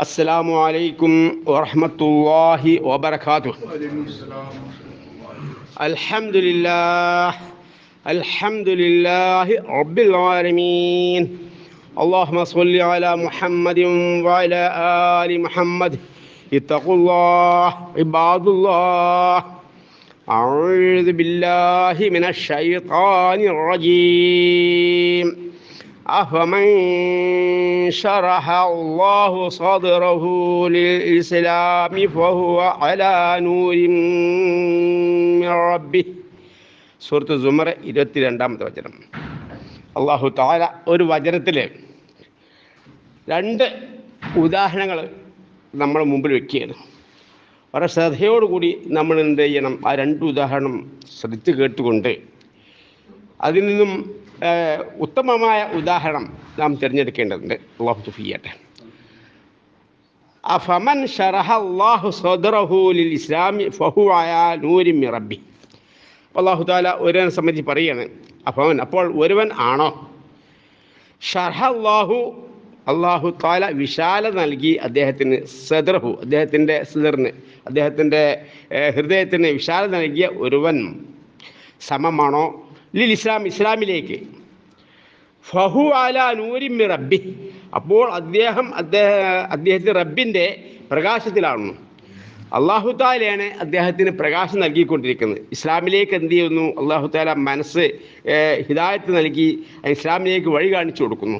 السلام عليكم ورحمة الله وبركاته. الحمد لله الحمد لله رب العالمين. اللهم صل على محمد وعلى آل محمد. اتقوا الله عباد الله. أعوذ بالله من الشيطان الرجيم. أفمن شرح الله صدره للإسلام فهو على نور من ربه സൂറത്ത് സുമർ ഇരുപത്തിരണ്ടാമത്തെ വചനം അള്ളാഹു താല ഒരു വചനത്തിൽ രണ്ട് ഉദാഹരണങ്ങൾ നമ്മൾ മുമ്പിൽ വെക്കുകയാണ് വളരെ ശ്രദ്ധയോടുകൂടി നമ്മൾ എന്ത് ചെയ്യണം ആ രണ്ട് ഉദാഹരണം ശ്രദ്ധിച്ച് കേട്ടുകൊണ്ട് അതിൽ നിന്നും ഏഹ്, ഉത്തമമായ ഉദാഹരണം നാം തിരഞ്ഞെടുക്കേണ്ടതുണ്ട്. അള്ളാഹു സുഫിയട്ടെ അഫമൻ അള്ളാഹു സദറഹു ലിൽ ഇസ്ലാമി ഫഹു അയാ നൂരി അള്ളാഹു താല ഒരുവനെ സംബന്ധിച്ച് പറയാണ് അഫമൻ അപ്പോൾ ഒരുവൻ ആണോ? ഷർഹ അള്ളാഹു അള്ളാഹു താല വിശാല നൽകി അദ്ദേഹത്തിന് സദർഹു അദ്ദേഹത്തിന്റെ സദറിന് അദ്ദേഹത്തിന്റെ ഹൃദയത്തിന് വിശാല നൽകിയ ഒരുവൻ സമമാണോ? ലിൽ ഇസ്ലാം ഇസ്ലാമിലേക്ക്. ഫഹു അല നൂരിമി റബ്ബി. അപ്പോൾ അദ്ദേഹം അദ്ദേഹം അദ്ദേഹത്തിന് റബ്ബിന്റെ പ്രകാശത്തിലാണെന്നു അള്ളാഹു താലയാണ് അദ്ദേഹത്തിന് പ്രകാശം നൽകിക്കൊണ്ടിരിക്കുന്നത്. ഇസ്ലാമിലേക്ക് എന്ത് ചെയ്യുന്നു? അള്ളാഹു താല മനസ്സ് ഹിദായത്ത് നൽകി ഇസ്ലാമിലേക്ക് വഴി കാണിച്ചു കൊടുക്കുന്നു.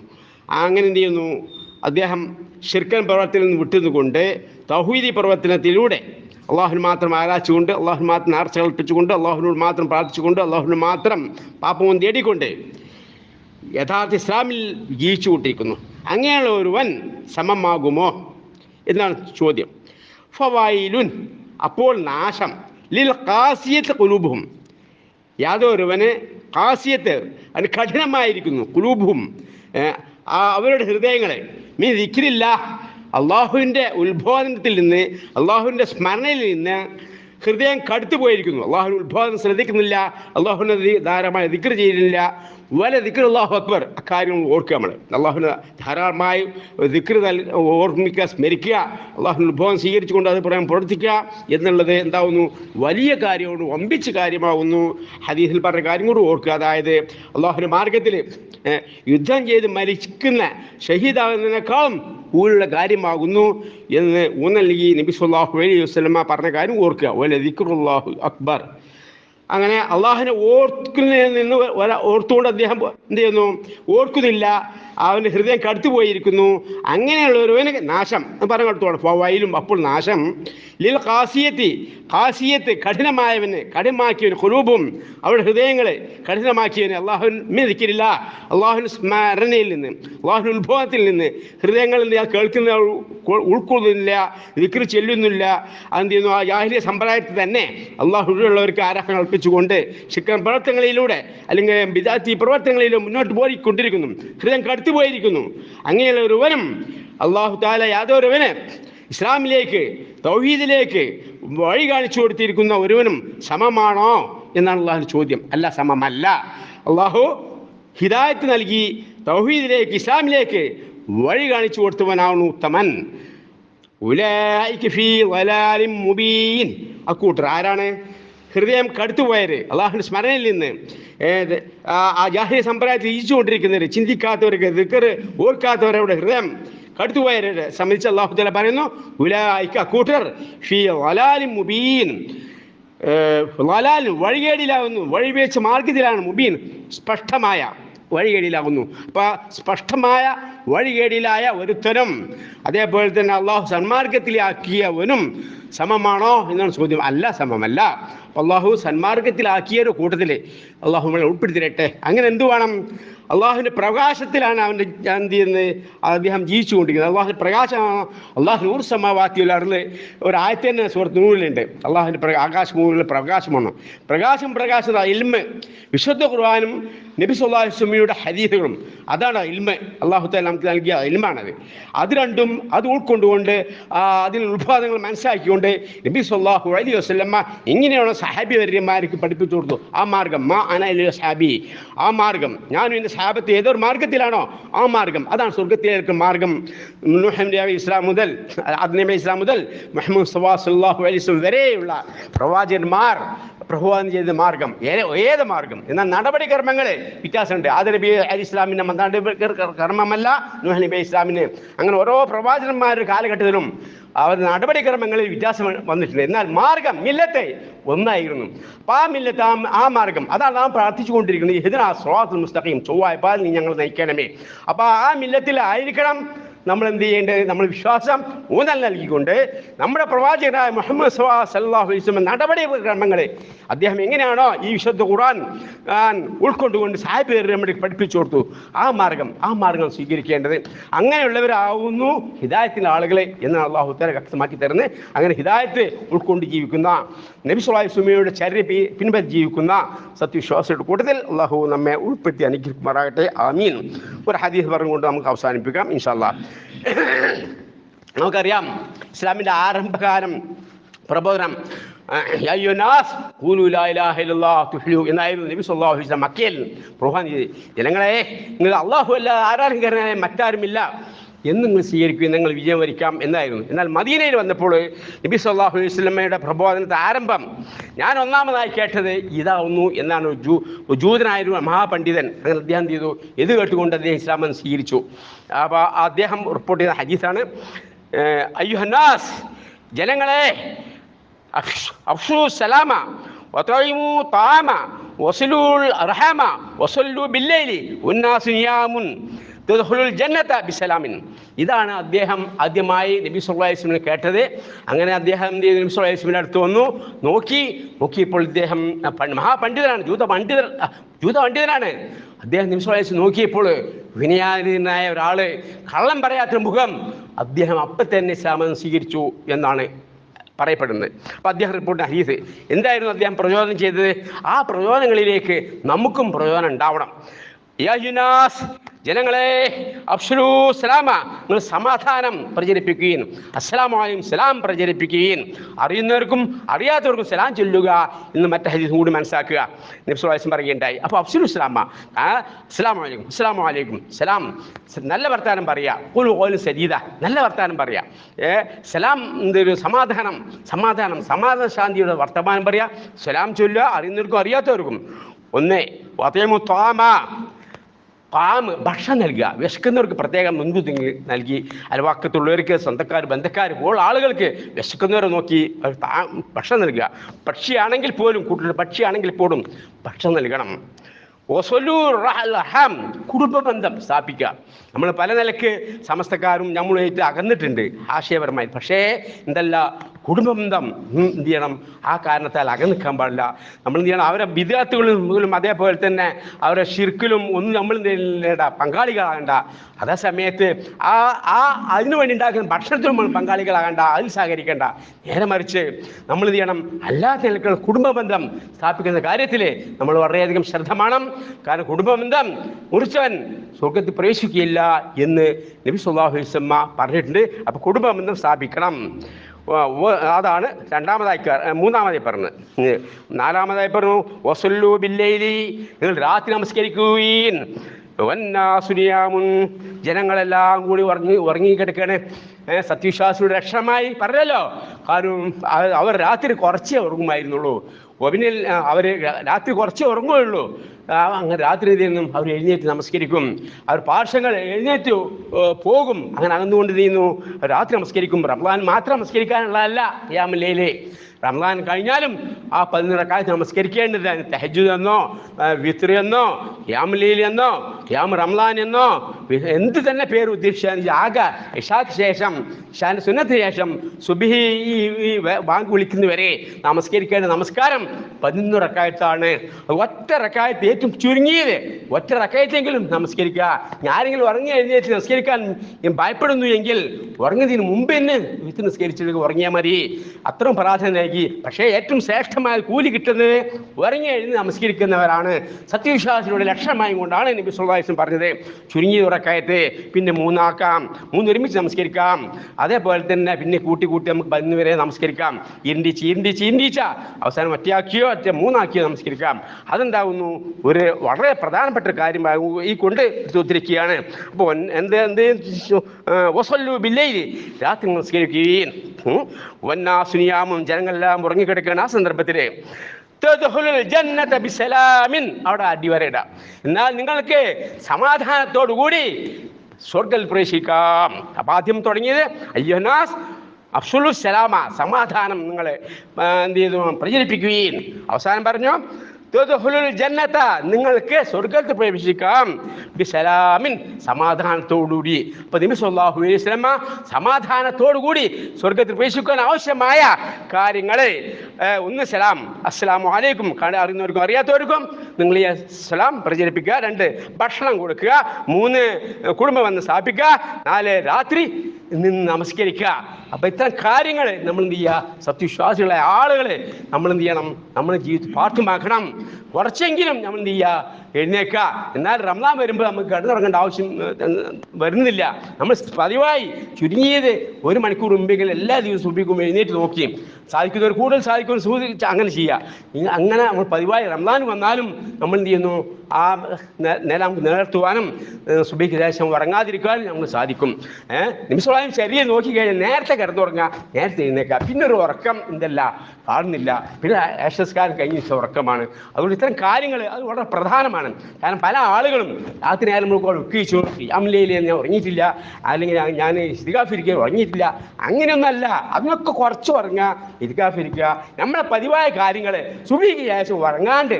അങ്ങനെ എന്ത് ചെയ്യുന്നു? അദ്ദേഹം ഷിർക്കൻ നിന്ന് വിട്ടുനിന്നുകൊണ്ട് തൗഹീദി പ്രവർത്തനത്തിലൂടെ അള്ളാഹുന് മാത്രം ആരാച്ചുകൊണ്ട് അള്ളാഹുവിന് മാത്രം നേർച്ച കൽപ്പിച്ചുകൊണ്ട് അള്ളാഹുവിനോട് മാത്രം പ്രാർത്ഥിച്ചുകൊണ്ട് അള്ളാഹുവിന് മാത്രം പാപവും തേടിക്കൊണ്ട് യഥാർത്ഥ ഇസ്ലാമിൽ ജീവിച്ചു കൂട്ടിയിരിക്കുന്നു അങ്ങനെയുള്ള ഒരുവൻ സമമാകുമോ? എന്നാണ് ചോദ്യം. ഫവായിലുൻ അപ്പോൾ നാശം. ലിൽ കാസിയത്ത് കുലൂബും യാതൊരുവന് കാസിയത്ത് അത് കഠിനമായിരിക്കുന്നു. കുലൂബും അവരുടെ ഹൃദയങ്ങളെ മീൻ ദിക്കിരില്ല അള്ളാഹുവിന്റെ ഉത്ബോധനത്തിൽ നിന്ന് അള്ളാഹുവിന്റെ സ്മരണയിൽ നിന്ന് ഹൃദയം കടുത്തു പോയിരിക്കുന്നു അള്ളാഹുവിന്റെ ഉത്ബോധനം ശ്രദ്ധിക്കുന്നില്ല. അള്ളാഹുവിനെ ധാരാളമായി ദിക്കർ ചെയ്യുന്നില്ല. വല ദിക്കർ അള്ളാഹു അക്ബർ. അക്കാര്യം ഓർക്കുക നമ്മൾ അള്ളാഹുവിനെ ധാരാളമായി ദിക്കർ ഓർമ്മിക്കുക സ്മരിക്കുക അള്ളാഹുവിന് ഉത്ഭവം സ്വീകരിച്ചുകൊണ്ട് അത് പറയാൻ പ്രവർത്തിക്കുക എന്നുള്ളത് എന്താവുന്നു? വലിയ കാര്യമാണ് വമ്പിച്ച കാര്യമാവുന്നു. ഹദീസിൽ പറഞ്ഞ കാര്യം കൂടി ഓർക്കുക. അതായത് അള്ളാഹുവിന്റെ മാർഗത്തിൽ യുദ്ധം ചെയ്ത് മരിക്കുന്ന ഷഹീദാകുന്നതിനേക്കാളും കൂടുതലുള്ള കാര്യമാകുന്നു എന്ന് ഊന്നൽ നൽകി നബി സല്ലല്ലാഹു അലൈഹി വസല്ലമ പറഞ്ഞ കാര്യം ഓർക്കുക. വല ദിക്റുല്ലാഹു അക്ബർ. അങ്ങനെ അള്ളാഹുവിനെ ഓർക്കുന്നതിൽ നിന്ന് ഓർത്തുകൊണ്ട് അദ്ദേഹം എന്ത് ചെയ്യുന്നു? ഓർക്കുന്നില്ല. അവന്റെ ഹൃദയം കടുത്തു പോയിരിക്കുന്നു. അങ്ങനെയുള്ള ഒരുവന് നാശം. പറഞ്ഞു കൊടുത്തോളം വയലും അപ്പോൾ നാശം. ലിൽ കാസിയത്തി കാസിയത്ത് കഠിനമായവന് കഠിനമാക്കിയവന് കുലൂപും അവരുടെ ഹൃദയങ്ങളെ കഠിനമാക്കിയവന് അള്ളാഹുവിനെ നിൽക്കില്ല അള്ളാഹുവിന് സ്മരണയിൽ നിന്ന് അള്ളാഹുൻ ഉത്ഭവത്തിൽ നിന്ന് ഹൃദയങ്ങളിൽ നിന്ന് കേൾക്കുന്ന ഉൾക്കൊള്ളുന്നില്ല വിക്രി ചെല്ലുന്നില്ല. അതെന്ത് ചെയ്യുന്നു? ആ ജാഹിലിയ സമ്പ്രദായത്തിൽ തന്നെ അള്ളാഹുള്ളവർക്ക് ആരാധന കൽപ്പിച്ചുകൊണ്ട് ശിക്കൻ പ്രവർത്തനങ്ങളിലൂടെ അല്ലെങ്കിൽ ബിദാത്തി പ്രവർത്തനങ്ങളിലും മുന്നോട്ട് പോയിക്കൊണ്ടിരിക്കുന്നു. ഹൃദയം കടുത്തു പോയിരിക്കുന്നു അങ്ങനെയുള്ള ഒരുവനും അള്ളാഹു താല യാതൊരുവന് ഇസ്ലാമിലേക്ക് തൗഹീദിലേക്ക് വഴി കാണിച്ചു കൊടുത്തിരിക്കുന്ന ഒരുവനും സമമാണോ എന്നാണ് അള്ളാഹു ചോദ്യം. അല്ല സമമല്ല. അള്ളാഹു ഹിദായത്ത് നൽകി തൗഹീദിലേക്ക് ഇസ്ലാമിലേക്ക് വഴി കാണിച്ചു കൊടുത്തവനാണ് ഉത്തമൻ. ഉലായിക്ക് ഫീ വലാലിം മുബീൻ. അക്കൂട്ടർ ആരാണ്? ഹൃദയം കടുത്തുപോയവർ അള്ളാഹുവിന്റെ സ്മരണയിൽ നിന്ന് ആ- ജാഹിയ സമ്പ്രദായത്തിൽ ജീവിച്ചുകൊണ്ടിരിക്കുന്നവർ ചിന്തിക്കാത്തവർക്ക് ദിക്കർ ഓർക്കാത്തവരവിടെ ഹൃദയം കടുത്തുപോയവരെ സംബന്ധിച്ച് അള്ളാഹു തല പറയുന്നു ഉലായിക്ക കൂട്ടർ മുബീൻ. വലാൽ വഴികേടിലാകുന്നു വഴിവേച്ച മാർഗത്തിലാണ് മുബീൻ സ്പഷ്ടമായ വഴികേടിലാകുന്നു അപ്പോൾ സ്പഷ്ടമായ വഴികേടിലായ ഒരുത്തനും അതേപോലെ തന്നെ അള്ളാഹു സന്മാർഗത്തിലാക്കിയവനും സമമാണോ എന്നാണ് ചോദ്യം. അല്ല സമമല്ല. അള്ളാഹു സന്മാർഗത്തിലാക്കിയ ഒരു കൂട്ടത്തിൽ അള്ളാഹു നമ്മളെ ഉൾപ്പെടുത്തിരട്ടെ. അങ്ങനെ എന്തു വേണം? അള്ളാഹുവിന്റെ പ്രകാശത്തിലാണ് അവന്റെ എന്ത് ചെയ്യുന്നത് അദ്ദേഹം ജീവിച്ചുകൊണ്ടിരിക്കുന്നത്. അള്ളാഹുവിന്റെ പ്രകാശമാണ് അള്ളാഹു നൂർ സമാവാത്തിയുള്ള അറിവ് ഒരു ആയത്തെ തന്നെ സുഹൃത്ത് നൂറിലുണ്ട്. അള്ളാഹുവിന്റെ ആകാശ ആകാശമൂലുള്ള പ്രകാശമാണ്. പ്രകാശം പ്രകാശത ഇൽമ. വിശുദ്ധ ഖുർആാനും നബി സല്ലാഹു സ്വമിയുടെ ഹദീസുകളും അതാണ് ഇൽമ. അള്ളാഹു താല നമുക്ക് നൽകിയ ഇൽമാണത് അത് രണ്ടും അത് ഉൾക്കൊണ്ടുകൊണ്ട് അതിൽ ഉത്പാദനങ്ങൾ മനസ്സിലാക്കിക്കൊണ്ട് നബി സല്ലാഹു അലൈഹി വസ്ലമ്മ ഇങ്ങനെയുള്ള സഹാബി വര്യന്മാർക്ക് പഠിപ്പിച്ചു കൊടുത്തു. ആ മാർഗം മാ അന സാബി ആ മാർഗം ഞാനും എന്റെ സഹാബത്ത് ഏതൊരു മാർഗത്തിലാണോ ആ മാർഗം. അതാണ് സ്വർഗത്തിലേക്ക് മാർഗം. നബി ഇസ്ലാം മുതൽ അദ്നബി ഇസ്ലാം മുതൽ മുഹമ്മദ് സവാ സല്ലാഹു അലൈഹി വസല്ലം വരെയുള്ള പ്രവാചകന്മാർ പ്രഭുവാദം ചെയ്ത മാർഗം ഏത് മാർഗം? എന്നാൽ നടപടികർമ്മങ്ങൾ വ്യത്യാസമുണ്ട്. ആദ നബി അലി ഇസ്ലാമിന്റെ നടപടി കർമ്മമല്ല നൂഹ് നബി ഇസ്ലാമിന്. അങ്ങനെ ഓരോ പ്രവാചകന്മാരുടെ കാലഘട്ടത്തിലും അവർ നടപടിക്രമങ്ങളിൽ വ്യത്യാസം വന്നിട്ടുണ്ട്. എന്നാൽ മാർഗം മില്ലത്തെ ഒന്നായിരുന്നു. അപ്പം ആ മില്ലത്ത് ആ ആ മാർഗം അതാണ് നാം പ്രാർത്ഥിച്ചുകൊണ്ടിരിക്കുന്നത്. ഇതിനാ സ്വാത്തുൽ മുസ്തഖീം ചൊവ്വായ പാൽ നീ ഞങ്ങൾ നയിക്കണമേ. അപ്പോൾ ആ മില്ലത്തിലായിരിക്കണം നമ്മൾ എന്ത് ചെയ്യേണ്ടത്? നമ്മൾ വിശ്വാസം ഊന്നൽ നൽകിക്കൊണ്ട് നമ്മുടെ പ്രവാചകനായ മുഹമ്മദ് സവാ സല്ലാഹു വസ്ലം നടപടി ക്രമങ്ങളെ അദ്ദേഹം എങ്ങനെയാണോ ഈ വിശുദ്ധ ഖുറാൻ ഉൾക്കൊണ്ടുകൊണ്ട് സാഹിബ് നമ്മുടെ പഠിപ്പിച്ചു കൊടുത്തു. ആ മാർഗം ആ മാർഗം സ്വീകരിക്കേണ്ടത് അങ്ങനെയുള്ളവരാവുന്നു ഹിദായത്തിന്റെ ആളുകളെ എന്ന് അള്ളാഹു തല വ്യക്തമാക്കി തരുന്നത്. അങ്ങനെ ഹിദായത്ത് ഉൾക്കൊണ്ട് ജീവിക്കുന്ന നബി സുലാഹി സുമിയുടെ ചര്യ പിൻപറ്റി ജീവിക്കുന്ന സത്യവിശ്വാസിയുടെ കൂട്ടത്തിൽ അള്ളാഹു നമ്മെ ഉൾപ്പെടുത്തി അനുഗ്രഹിക്കുമാറാകട്ടെ. ആമീൻ. ഒരു ഹദീസ് പറഞ്ഞുകൊണ്ട് നമുക്ക് അവസാനിപ്പിക്കാം. ഇൻഷാല്ലാ നമുക്കറിയാം ഇസ്ലാമിന്റെ ആരംഭകാലം പ്രബോധനം എന്നായിരുന്നു നബി സല്ലല്ലാഹു അലൈഹി വസല്ലം മക്കയിൽ പ്രബോധനം ചെയ്ത് ജനങ്ങളെ നിങ്ങൾ അള്ളാഹു അല്ല ആരാധകരനായ മറ്റാരുമില്ല. എന്ന് നിങ്ങൾ സ്വീകരിക്കുകയും നിങ്ങൾ വിജയം വരിക്കാം എന്നായിരുന്നു. എന്നാൽ മദീനയിൽ വന്നപ്പോൾ നബി സല്ലല്ലാഹു അലൈഹി വസല്ലമയുടെ പ്രബോധനത്തെ ആരംഭം ഞാൻ ഒന്നാമതായി കേട്ടത് ഇതാവുന്നു എന്നാണ് ജൂ ജൂതനായൊരു മഹാപണ്ഡിതൻ. അങ്ങനെ അദ്ദേഹം ചെയ്തു? ഇത് കേട്ടുകൊണ്ട് അദ്ദേഹം ഇസ്ലാമൻ സ്വീകരിച്ചു. അപ്പോൾ അദ്ദേഹം റിപ്പോർട്ട് ചെയ്ത ഹജീസാണ് അയ്യുഹന്നാസ് ജനങ്ങളെ അഫ്ഷ്- സലാമ വതഇമു താമ വസലുൽ റഹമ വസല്ലു ബില്ലൈലി ഉന്നാസ് നിയാമുൻ തദ്ഖുലുൽ ജന്നത ബിസലാമിൻ. ഇതാണ് അദ്ദേഹം ആദ്യമായി നബി സുല്ലാസ്മിന് കേട്ടത്. അങ്ങനെ അദ്ദേഹം എന്ത് ചെയ്തു? നബി സുല്ലാസ്മിന്റെ അടുത്ത് വന്നു. നോക്കി നോക്കിയപ്പോൾ ഇദ്ദേഹം മഹാപണ്ഡിതനാണ് ജൂത പണ്ഡിതർ ജൂത പണ്ഡിതനാണ്. അദ്ദേഹം നബി സുല്ലാസ്മി നോക്കിയപ്പോൾ വിനയാനായ ഒരാൾ കള്ളം പറയാത്തൊരു മുഖം അദ്ദേഹം അപ്പം തന്നെ ഇസ്ലാമം സ്വീകരിച്ചു എന്നാണ് പറയപ്പെടുന്നത്. അപ്പം അദ്ദേഹം റിപ്പോർട്ട് ഹരീസ് എന്തായിരുന്നു അദ്ദേഹം പ്രചോദനം ചെയ്തത്? ആ പ്രചോദനങ്ങളിലേക്ക് നമുക്കും പ്രചോദനം ഉണ്ടാവണം. ജനങ്ങളെ അഫ്ഷലു സലാമ. നിങ്ങൾ സമാധാനം പ്രചരിപ്പിക്കുകയും അസ്സലാമായും സലാം പ്രചരിപ്പിക്കുകയും അറിയുന്നവർക്കും അറിയാത്തവർക്കും സലാം ചൊല്ലുക എന്ന് മറ്റേ ഹദീസ് കൂടി മനസ്സിലാക്കുക. നിബ്സുലാസം പറയുകയുണ്ടായി. അപ്പോൾ അഫ്സുലു സലാമ. അസ്സലാമലൈക്കും അസ്സലാമലൈക്കും സലാം. നല്ല വർത്താനം പറയുക കുലു കോലും സരീത നല്ല വർത്താനം പറയുക ഏ സലാം എന്തൊരു സമാധാനം സമാധാനം സമാധാന ശാന്തിയുടെ വർത്തമാനം പറയുക സലാം ചൊല്ലുക അറിയുന്നവർക്കും അറിയാത്തവർക്കും. ഒന്നേ പാമ്പ് ഭക്ഷണം നൽകുക. വിശക്കുന്നവർക്ക് പ്രത്യേകം മുൻകൂട്ടി നൽകി. അയൽവാക്കത്തുള്ളവർക്ക് സ്വന്തക്കാർ ബന്ധക്കാർ ഇപ്പോൾ ആളുകൾക്ക് വിശക്കുന്നവരെ നോക്കി ഭക്ഷണം നൽകുക. പക്ഷിയാണെങ്കിൽ പോലും കൂട്ടിൽ പക്ഷിയാണെങ്കിൽ പോലും ഭക്ഷണം നൽകണം. കുടുംബ ബന്ധം സ്ഥാപിക്കുക. നമ്മൾ പല നിലയ്ക്ക് സമസ്തക്കാരും നമ്മളുമായിട്ട് അകന്നിട്ടുണ്ട്. ആശയപരമായി. പക്ഷേ എന്തല്ല കുടുംബ ബന്ധം എന്ത് ചെയ്യണം? ആ കാരണത്താൽ അകന്നിക്കാൻ പാടില്ല. നമ്മൾ എന്ത് ചെയ്യണം? അവരെ വിദ്യാർത്ഥികളും അതേപോലെ തന്നെ അവരെ ഷിർക്കിലും ഒന്നും നമ്മൾ എന്ത് പങ്കാളികളാകണ്ട. അതേ സമയത്ത് ആ ആ അതിനു വേണ്ടി ഉണ്ടാക്കുന്ന ഭക്ഷണത്തിൽ നമ്മൾ പങ്കാളികളാകണ്ട. അതിൽ സഹകരിക്കേണ്ട. നേരെ മറിച്ച് നമ്മൾ എന്ത് ചെയ്യണം? അല്ലാത്ത നിലക്കുള്ള കുടുംബ ബന്ധം സ്ഥാപിക്കുന്ന കാര്യത്തിൽ നമ്മൾ വളരെയധികം ശ്രദ്ധമാണം കാരണം കുടുംബ ബന്ധം മുറിച്ചവൻ സ്വർഗത്തിൽ പ്രവേശിക്കുകയില്ല എന്ന് നബി സുല്ലാഹുസമ്മ പറഞ്ഞിട്ടുണ്ട്. അപ്പോൾ കുടുംബ ബന്ധം സ്ഥാപിക്കണം. അതാണ് രണ്ടാമതായി മൂന്നാമതായി പറഞ്ഞത് നാലാമതായി പറഞ്ഞു വസുല്ലു ബില്ലൈലി നിങ്ങൾ രാത്രി നമസ്കരിക്കുകയും വന്നാസുനിയാമുൻ ജനങ്ങളെല്ലാം കൂടി ഉറങ്ങി ഉറങ്ങിക്കിടക്കാണ് സത്യവിശ്വാസിയുടെ രക്ഷമായി പറഞ്ഞല്ലോ. കാരണം അവ- അവർ രാത്രി കുറച്ചേ ഉറങ്ങുമായിരുന്നുള്ളൂ. ഒബിനിൽ അവർ രാത്രി കുറച്ചേ ഉറങ്ങുകയുള്ളൂ. അങ്ങനെ രാത്രി നിന്നും അവർ എഴുന്നേറ്റ് നമസ്കരിക്കും. അവർ പാർശ്വങ്ങൾ എഴുന്നേറ്റ് പോകും. അങ്ങനെ അകന്നുകൊണ്ട് ചെയ്യുന്നു രാത്രി നമസ്കരിക്കും. റംസാൻ മാത്രം നമസ്കരിക്കാനുള്ളതല്ല യാമല്ലയിലെ റംസാൻ കഴിഞ്ഞാലും ആ പതിനൊരക്കാലത്ത് നമസ്കരിക്കേണ്ടത് തെഹജു എന്നോ വിത്രി എന്നോ യാമലീൽ എന്നോ യാം റംലാൻ എന്നോ എന്ത് തന്നെ പേര് ഉദ്ദേശിച്ചാൽ ആകെ ഇഷാക്ക് ശേഷം ഇഷാന്റെ സുന്നത്തിന് ശേഷം സുബിഹി ഈ ബാങ്ക് വിളിക്കുന്നവരെ നമസ്കരിക്കേണ്ട നമസ്കാരം പതിനൊന്ന് റക്കായത്താണ് ഒറ്റ റക്കായത്ത് ഏറ്റവും ചുരുങ്ങിയത്. ഒറ്റ റക്കയത്തെങ്കിലും നമസ്കരിക്കുക. ഞാരെങ്കിലും ഉറങ്ങി എഴുന്നേറ്റ് നമസ്കരിക്കാൻ ഭയപ്പെടുന്നു എങ്കിൽ ഉറങ്ങുന്നതിന് മുമ്പ് തന്നെ വിത്ത് നിസ്കരിച്ചിട്ട് ഉറങ്ങിയാൽ മതി. അത്രയും പ്രാധാന്യം നൽകി. പക്ഷേ ഏറ്റവും ശ്രേഷ്ഠമായ കൂലി കിട്ടുന്നത് ഉറങ്ങി എഴുതി നമസ്കരിക്കുന്നവരാണ്. സത്യവിശ്വാസികളുടെ ലക്ഷ്യമായും കൊണ്ടാണ് നബി സുല്ലാസും പറഞ്ഞത്. ചുരുങ്ങിയ ഉറക്കയത്ത്. പിന്നെ മൂന്നാക്കാം. മൂന്ന് ഒരുമിച്ച് നമസ്കരിക്കാം. അതേപോലെ തന്നെ പിന്നെ കൂട്ടി കൂട്ടി നമുക്ക് പതിനൊന്ന് വരെ നമസ്കരിക്കാം. ഇരണ്ടിച്ച് ഇരണ്ടിച്ച് ഇരണ്ടിച്ച അവസാനം ഒറ്റയാക്കിയോ ഒറ്റ മൂന്നാക്കിയോ നമസ്കരിക്കാം. അതെന്താകുന്നു ഒരു വളരെ പ്രധാനപ്പെട്ട ഒരു കാര്യമാകും ഈ കൊണ്ട് ഉദ്ധരിക്കുകയാണ് അപ്പോൾ എന്ത് എന്ത് ബില്ലയിൽ രാത്രി നമസ്കരിക്കുകയും വന്നാസുനിയാമും ജനങ്ങളെല്ലാം ഉറങ്ങിക്കിടക്കുകയാണ് ആ സന്ദർഭത്തിൽ. അവിടെ അടിവരയിടാം എന്നാൽ നിങ്ങൾക്ക് സമാധാനത്തോടു കൂടി പ്രവേശിക്കാം. അപ്പം ആദ്യം തുടങ്ങിയത് അയ്യനാസ് അഫ്സുലു സലാമ. സമാധാനം നിങ്ങൾ എന്ത് ചെയ്തു? പ്രചരിപ്പിക്കുകയും. അവസാനം പറഞ്ഞു ജന്നത. നിങ്ങൾക്ക് സ്വർഗത്തിൽ പ്രവേശിക്കാം. ബിസലാമിൻ സമാധാനത്തോടുകൂടി. സല്ലല്ലാഹു അലൈഹി വസല്ലമ സമാധാനത്തോടുകൂടി സ്വർഗത്തിൽ പ്രവേശിക്കാൻ ആവശ്യമായ കാര്യങ്ങളെ ഒന്ന് സലാം. അസ്സലാമു അലൈക്കും. അറിയുന്നവർക്കും അറിയാത്തവർക്കും നിങ്ങൾ ഈ സലാം പ്രചരിപ്പിക്കുക രണ്ട് ഭക്ഷണം കൊടുക്കുക മൂന്ന് കുടുംബം വന്ന് സ്ഥാപിക്കുക നാല് രാത്രി നിന്ന് നമസ്കരിക്കുക. അപ്പം ഇത്തരം കാര്യങ്ങൾ നമ്മൾ എന്ത് ചെയ്യുക? സത്യവിശ്വാസികളെ ആളുകൾ നമ്മൾ എന്ത് ചെയ്യണം? നമ്മൾ ജീവിതത്തിൽ പാഠ്യമാക്കണം കുറച്ചെങ്കിലും നമ്മൾ എന്ത് ചെയ്യുക? എഴുന്നേക്കുക എന്നാൽ റംലാൻ വരുമ്പോൾ നമുക്ക് കിടന്നുറങ്ങേണ്ട ആവശ്യം വരുന്നില്ല. നമ്മൾ പതിവായി ചുരുങ്ങിയത് ഒരു മണിക്കൂർ മുമ്പെങ്കിലും എല്ലാ ദിവസവും എഴുന്നേറ്റ് നോക്കി. സാധിക്കുന്നവർ കൂടുതൽ സാധിക്കുന്നവർ സൂചിച്ച് അങ്ങനെ ചെയ്യുക അങ്ങനെ നമ്മൾ പതിവായി റംലാൻ വന്നാലും നമ്മൾ എന്ത് ചെയ്യുന്നു? ആ നില നിലനിർത്തുവാനും സുബിക്ക് ശേഷം ഉറങ്ങാതിരിക്കാനും നമുക്ക് സാധിക്കും. നിമിഷമായും ശരീരം നോക്കിക്കഴിഞ്ഞാൽ നേരത്തെ കിടന്നുറങ്ങുക നേരത്തെ എഴുന്നേക്കുക പിന്നെ ഒരു ഉറക്കം എന്തല്ല കാണുന്നില്ല. പിന്നെ ആശ്വസ്കാരം കഴിഞ്ഞ ഉറക്കമാണ്. അതുകൊണ്ട് ഇത്തരം കാര്യങ്ങൾ അത് വളരെ പ്രധാനമാണ്. കാരണം പല ആളുകളും രാത്രി നേരം നമുക്ക് ഉറക്കിച്ചു അമ്മലയിൽ ഞാൻ ഉറങ്ങിയിട്ടില്ല. അല്ലെങ്കിൽ ഞാൻ ഇരിക്കുക ഉറങ്ങിയിട്ടില്ല. അങ്ങനെയൊന്നല്ല. അതിനൊക്കെ കുറച്ച് ഉറങ്ങുക ഇരിക്കാഫിരിക്കുക നമ്മളെ പതിവായ കാര്യങ്ങൾ സുബിക്ക് ശേഷം ഉറങ്ങാണ്ട്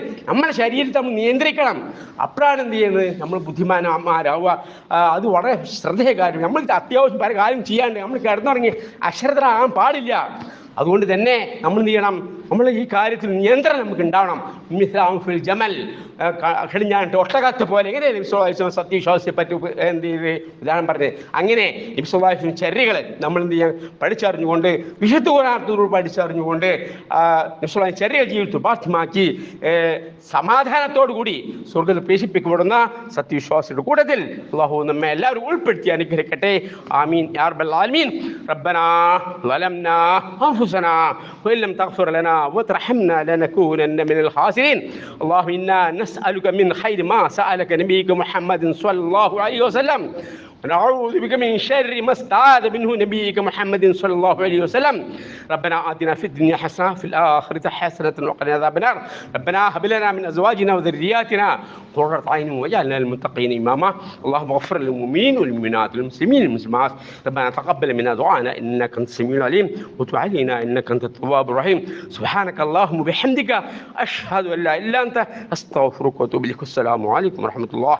ശരീരത്തെ നമ്മൾ നിയന്ത്രിക്കണം. അപ്പോഴാണ് എന്ത് ചെയ്യുന്നത്? നമ്മൾ ബുദ്ധിമാനന്മാരാവുക ആ, അത് വളരെ ശ്രദ്ധേയ കാര്യം. നമ്മൾ അത്യാവശ്യം പല കാര്യം ചെയ്യാണ്ട് നമ്മൾ കിടന്നുറങ്ങി അശ്രദ്ധരാകാൻ പാടില്ല. അതുകൊണ്ട് തന്നെ നമ്മൾ എന്ത് ചെയ്യണം? നമ്മൾ ഈ കാര്യത്തിൽ നിയന്ത്രണം നമുക്ക് ഉണ്ടാവണം. ജമൽ. ആ, ക- കടിഞ്ഞാണ്ട് ഒട്ടകത്തെ പോലെ എങ്ങനെ നബിസ്വലാസ്വം സത്യവിശ്വാസത്തെ പറ്റി ഉപ- എന്ത് ചെയ്ത് ഉദാഹരണം പറഞ്ഞത് അങ്ങനെ നബിസ്വലാസ്വം ചര്യകൾ നമ്മൾ എന്ത് ചെയ്യാൻ പഠിച്ചറിഞ്ഞുകൊണ്ട് വിശുദ്ധ കൂടാർത്ഥത്തോട് പഠിച്ചറിഞ്ഞുകൊണ്ട് നബിസ്വലാം ചര്യകൾ ജീവിതത്തിൽ ബാധ്യമാക്കി സമാധാനത്തോടു കൂടി സ്വർഗത്തിൽ പ്രേഷിപ്പിക്കപ്പെടുന്ന സത്യവിശ്വാസിയുടെ കൂട്ടത്തിൽ അള്ളാഹു നമ്മെ എല്ലാവരും ഉൾപ്പെടുത്തി അനുഗ്രഹിക്കട്ടെ ആമീൻ യാ റബ്ബൽ ആലമീൻ ربنا ظلمنا أنفسنا وإن لم تغفر لنا وترحمنا لنكونن من الخاسرين اللهم إنا نسألك من خير ما سألك نبيك محمد صلى الله عليه وسلم. ونعوذ بك من شر ما استعاذ منه نبيك محمد صلى الله عليه وسلم. ربنا آتنا في الدنيا حسنة في الآخرة حسنة وقنا عذاب النار. ربنا هب لنا من أزواجنا وذرياتنا قرة عين واجعلنا للمتقين إماما. اللهم اغفر للمؤمنين والمؤمنات والمسلمين والمسلمات. ربنا تقبل منا دعانا إنك أنت السميع العليم. وتب علينا إنك أنت التواب الرحيم. سبحانك اللهم وبحمدك أشهد أن لا إله إلا أنت أستغفرك وأتوب إليك. السلام عليكم ورحمة الله.